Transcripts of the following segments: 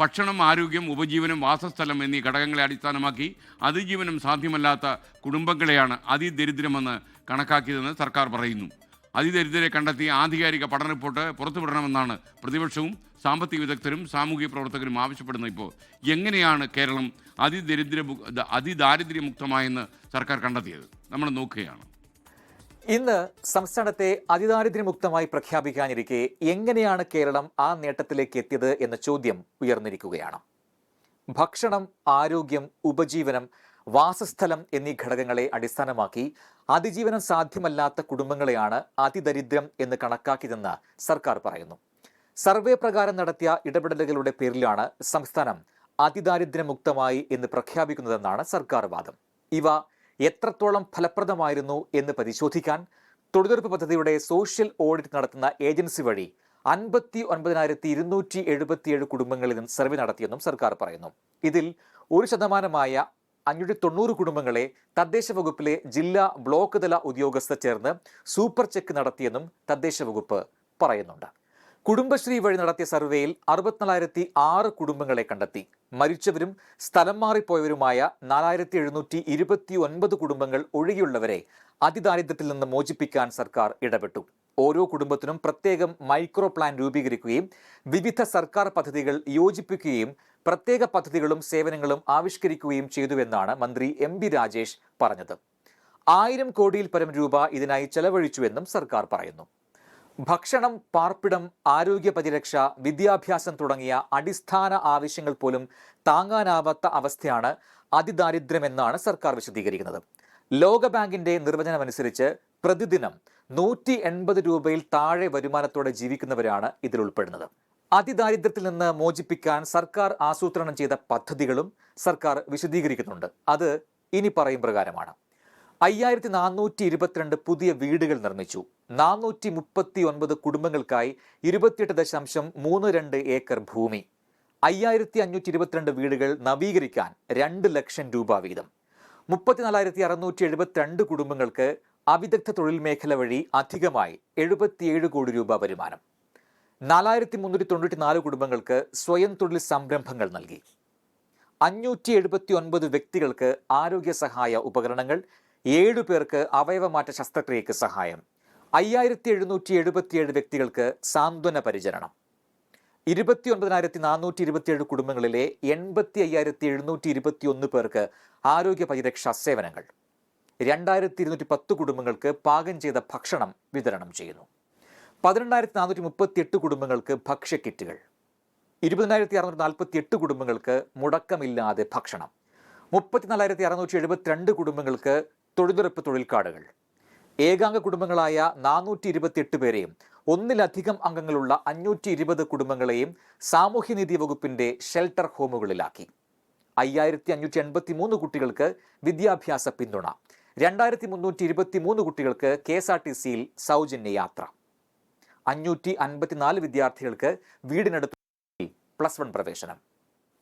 ഭക്ഷണം ആരോഗ്യം ഉപജീവനം വാസസ്ഥലം എന്നീ ഘടകങ്ങളെ അടിസ്ഥാനമാക്കി അതിജീവനം സാധ്യമല്ലാത്ത കുടുംബങ്ങളെയാണ് അതിദരിദ്രമെന്ന് കണക്കാക്കിയതെന്ന് സർക്കാർ പറയുന്നു. അതിദരിദ്രരെ കണ്ടെത്തി ആധികാരിക പഠന റിപ്പോർട്ട് പുറത്തുവിടണമെന്നാണ് പ്രതിപക്ഷവും സാമ്പത്തിക വിദഗ്ധരും സാമൂഹിക പ്രവർത്തകരും ആവശ്യപ്പെടുന്നത് ഇപ്പോൾ. എങ്ങനെയാണ് കേരളം അതിദരിദ്ര അതിദാരിദ്ര്യമുക്തമായെന്ന് സർക്കാർ കണ്ടെത്തിയത്? നമ്മൾ നോക്കുകയാണ്. ഇന്ന് സംസ്ഥാനത്തെ അതിദാരിദ്ര്യമുക്തമായി പ്രഖ്യാപിക്കാനിരിക്കെ എങ്ങനെയാണ് കേരളം ആ നേട്ടത്തിലേക്ക് എത്തിയത് എന്ന ചോദ്യം ഉയർന്നിരിക്കുകയാണ്. ഭക്ഷണം ആരോഗ്യം ഉപജീവനം വാസസ്ഥലം എന്നീ ഘടകങ്ങളെ അടിസ്ഥാനമാക്കി അതിജീവനം സാധ്യമല്ലാത്ത കുടുംബങ്ങളെയാണ് അതിദരിദ്രം എന്ന് കണക്കാക്കിയതെന്ന് സർക്കാർ പറയുന്നു. സർവേ പ്രകാരം നടത്തിയ ഇടപെടലുകളുടെ പേരിലാണ് സംസ്ഥാനം അതിദാരിദ്ര്യമുക്തമായി എന്ന് പ്രഖ്യാപിക്കുന്നതെന്നാണ് സർക്കാർ വാദം. ഇവ എത്രത്തോളം ഫലപ്രദമായിരുന്നു എന്ന് പരിശോധിക്കാൻ തൊഴിലുറപ്പ് പദ്ധതിയുടെ സോഷ്യൽ ഓഡിറ്റ് നടത്തുന്ന ഏജൻസി വഴി അൻപത്തി ഒൻപതിനായിരത്തി ഇരുന്നൂറ്റി എഴുപത്തിയേഴ് കുടുംബങ്ങളിൽ നിന്ന് സർവേ നടത്തിയെന്നും സർക്കാർ പറയുന്നു. ഇതിൽ ഒരു ശതമാനമായ അഞ്ഞൂറ്റി തൊണ്ണൂറ് കുടുംബങ്ങളെ തദ്ദേശ വകുപ്പിലെ ജില്ലാ ബ്ലോക്ക് തല ഉദ്യോഗസ്ഥർ ചേർന്ന് സൂപ്പർ ചെക്ക് നടത്തിയെന്നും തദ്ദേശ വകുപ്പ് പറയുന്നുണ്ട്. കുടുംബശ്രീ വഴി നടത്തിയ സർവേയിൽ അറുപത്തിനാലായിരത്തി ആറ് കുടുംബങ്ങളെ കണ്ടെത്തി. മരിച്ചവരും സ്ഥലം മാറിപ്പോയവരുമായ നാലായിരത്തി എഴുന്നൂറ്റി ഇരുപത്തി ഒൻപത് കുടുംബങ്ങൾ ഒഴികെയുള്ളവരെ അതിദാരിദ്ര്യത്തിൽ നിന്ന് മോചിപ്പിക്കാൻ സർക്കാർ ഇടപെട്ടു. ഓരോ കുടുംബത്തിനും പ്രത്യേകം മൈക്രോ പ്ലാൻ രൂപീകരിക്കുകയും വിവിധ സർക്കാർ പദ്ധതികൾ യോജിപ്പിക്കുകയും പ്രത്യേക പദ്ധതികളും സേവനങ്ങളും ആവിഷ്കരിക്കുകയും ചെയ്തുവെന്നാണ് മന്ത്രി എം ബി രാജേഷ് പറഞ്ഞത്. ആയിരം കോടിയിൽ പരം രൂപ ഇതിനായി ചെലവഴിച്ചുവെന്നും സർക്കാർ പറയുന്നു. ഭക്ഷണം പാർപ്പിടം ആരോഗ്യ പരിരക്ഷ വിദ്യാഭ്യാസം തുടങ്ങിയ അടിസ്ഥാന ആവശ്യങ്ങൾ പോലും താങ്ങാനാവാത്ത അവസ്ഥയാണ് അതിദാരിദ്ര്യമെന്നാണ് സർക്കാർ വിശദീകരിക്കുന്നത്. ലോകബാങ്കിന്റെ നിർവചനമനുസരിച്ച് പ്രതിദിനം നൂറ്റി എൺപത് രൂപയിൽ താഴെ വരുമാനത്തോടെ ജീവിക്കുന്നവരാണ് ഇതിൽ ഉൾപ്പെടുന്നത്. അതിദാരിദ്ര്യത്തിൽ നിന്ന് മോചിപ്പിക്കാൻ സർക്കാർ ആസൂത്രണം ചെയ്ത പദ്ധതികളും സർക്കാർ വിശദീകരിക്കുന്നുണ്ട്. അത് ഇനി പറയും പ്രകാരമാണ്. അയ്യായിരത്തി നാനൂറ്റി ഇരുപത്തിരണ്ട് പുതിയ വീടുകൾ നിർമ്മിച്ചു. നാനൂറ്റി മുപ്പത്തി ഒൻപത് കുടുംബങ്ങൾക്കായി ഇരുപത്തിയെട്ട് ദശാംശം മൂന്ന് രണ്ട് ഏക്കർ ഭൂമി. അയ്യായിരത്തി അഞ്ഞൂറ്റി ഇരുപത്തിരണ്ട് വീടുകൾ നവീകരിക്കാൻ രണ്ട് ലക്ഷം രൂപ വീതം. മുപ്പത്തിനാലായിരത്തി അറുന്നൂറ്റി എഴുപത്തിരണ്ട് കുടുംബങ്ങൾക്ക് അവിദഗ്ധ തൊഴിൽ മേഖല വഴി അധികമായി എഴുപത്തിയേഴ് കോടി രൂപ വരുമാനം. നാലായിരത്തി മുന്നൂറ്റി തൊണ്ണൂറ്റി നാല് കുടുംബങ്ങൾക്ക് സ്വയം തൊഴിൽ സംരംഭങ്ങൾ നൽകി. അഞ്ഞൂറ്റി എഴുപത്തി ഒൻപത് വ്യക്തികൾക്ക് ആരോഗ്യ സഹായ ഉപകരണങ്ങൾ ഏഴു പേർക്ക് അവയവമാറ്റ ശസ്ത്രക്രിയയ്ക്ക് സഹായം. അയ്യായിരത്തി എഴുന്നൂറ്റി എഴുപത്തിയേഴ് വ്യക്തികൾക്ക് സാന്ത്വന പരിചരണം. ഇരുപത്തി ഒൻപതിനായിരത്തി നാനൂറ്റി ഇരുപത്തിയേഴ് കുടുംബങ്ങളിലെ എൺപത്തി അയ്യായിരത്തി എഴുന്നൂറ്റി ഇരുപത്തി ഒന്ന് പേർക്ക് ആരോഗ്യ പരിരക്ഷാ സേവനങ്ങൾ. രണ്ടായിരത്തി ഇരുന്നൂറ്റി പത്ത് കുടുംബങ്ങൾക്ക് പാകം ചെയ്ത ഭക്ഷണം വിതരണം ചെയ്യുന്നു. പതിനെണ്ണായിരത്തി നാനൂറ്റി മുപ്പത്തി എട്ട് കുടുംബങ്ങൾക്ക് ഭക്ഷ്യക്കിറ്റുകൾ ഇരുപതിനായിരത്തി അറുന്നൂറ്റി നാൽപ്പത്തി എട്ട് കുടുംബങ്ങൾക്ക് മുടക്കമില്ലാതെ ഭക്ഷണം. മുപ്പത്തിനാലായിരത്തി അറുന്നൂറ്റി എഴുപത്തിരണ്ട് കുടുംബങ്ങൾക്ക് തൊഴിലുറപ്പ് തൊഴിൽ കാർഡുകൾ ഏകാംഗ കുടുംബങ്ങളായ നാനൂറ്റി ഇരുപത്തിയെട്ട് പേരെയും ഒന്നിലധികം അംഗങ്ങളുള്ള അഞ്ഞൂറ്റി ഇരുപത് കുടുംബങ്ങളെയും സാമൂഹ്യനീതി വകുപ്പിന്റെ ഷെൽട്ടർ ഹോമുകളിലാക്കി. അയ്യായിരത്തി അഞ്ഞൂറ്റി എൺപത്തി മൂന്ന് കുട്ടികൾക്ക് വിദ്യാഭ്യാസ പിന്തുണ. രണ്ടായിരത്തി മുന്നൂറ്റി ഇരുപത്തി മൂന്ന് കുട്ടികൾക്ക് കെ എസ് ആർ ടി സിയിൽ സൗജന്യ യാത്ര. അഞ്ഞൂറ്റി അൻപത്തിനാല് വിദ്യാർത്ഥികൾക്ക് വീടിനടുത്ത് പ്ലസ് വൺ പ്രവേശനം.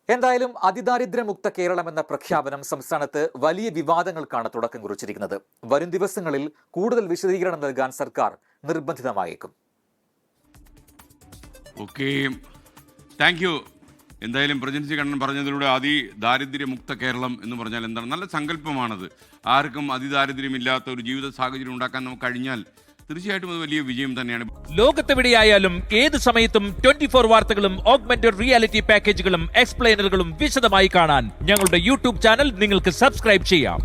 എന്തായാലും അതിദാരിദ്ര്യമുക്ത കേരളം എന്ന പ്രഖ്യാപനം സംസ്ഥാനത്ത് വലിയ വിവാദങ്ങൾക്കാണ് തുടക്കം കുറിച്ചിരിക്കുന്നത്. വരും ദിവസങ്ങളിൽ കൂടുതൽ വിശദീകരണം നൽകാൻ സർക്കാർ നിർബന്ധിതമായേക്കും. Thank you. എന്തായാലും പ്രജൻസി കണ്ണൻ പറഞ്ഞതിലൂടെ അതി ദാരിദ്ര്യമുക്ത കേരളം എന്ന് പറഞ്ഞാൽ എന്താണ്? നല്ല സങ്കല്പമാണത്. ആർക്കും അതിദാരിദ്ര്യമില്ലാത്ത ഒരു ജീവിത സാഹചര്യം ഉണ്ടാക്കാൻ നമുക്ക് കഴിഞ്ഞാൽ തീർച്ചയായിട്ടും അത് വലിയ വിജയം തന്നെയാണ്. ലോകത്തെവിടെയായാലും ഏത് സമയത്തും ട്വന്റി ഫോർ വാർത്തകളും ഓഗ്മെന്റഡ് റിയാലിറ്റി പാക്കേജുകളും എക്സ്പ്ലെയിനറുകളും വിശദമായി കാണാൻ ഞങ്ങളുടെ യൂട്യൂബ് ചാനൽ നിങ്ങൾക്ക് സബ്സ്ക്രൈബ് ചെയ്യാം.